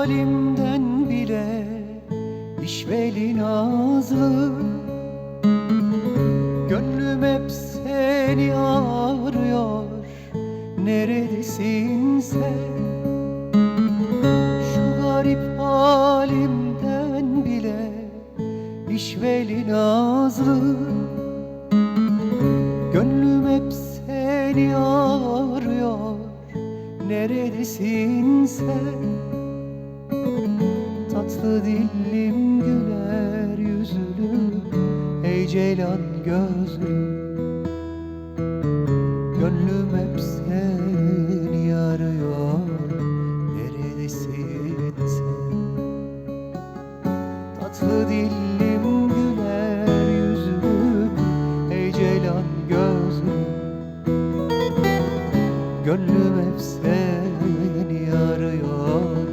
halimden bile işveli nazlı Gönlüm hep seni arıyor Neredesin sen? Şu garip halimden bile işveli nazlı Gönlüm hep seni arıyor Neredesin sen Tatlı dillim güler yüzlü Ey ceylan gözlü Gönlüm hep seni arıyor Neredesin sen? Tatlı dillim güler yüzlü Ey ceylan gözlü Gönlüm hep seni arıyor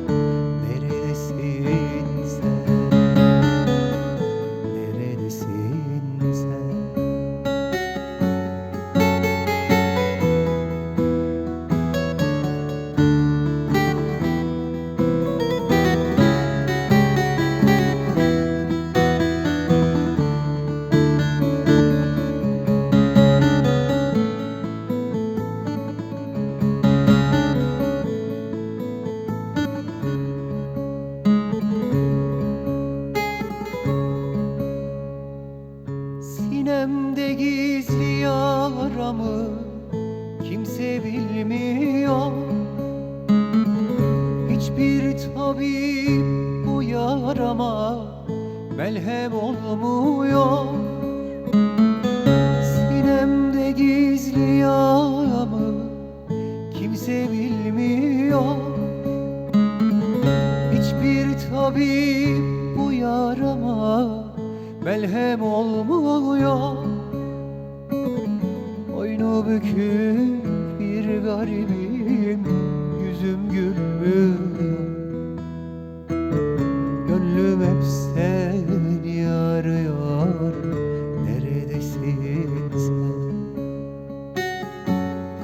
yaramı kimse bilmiyor. Hiçbir tabip bu yarama melhem olmuyor. Sinemde gizli yaramı kimse bilmiyor. Hiçbir tabip bu yarama melhem olmuyor bükük bir garibim Yüzüm gülmüyor. Gönlüm hep seni arıyor Neredesin sen?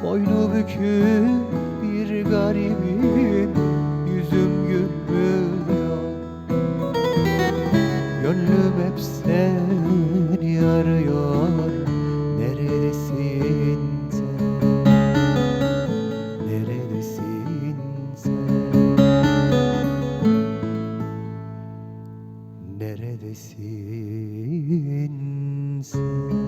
Boynu bükük bir garibim misin sen?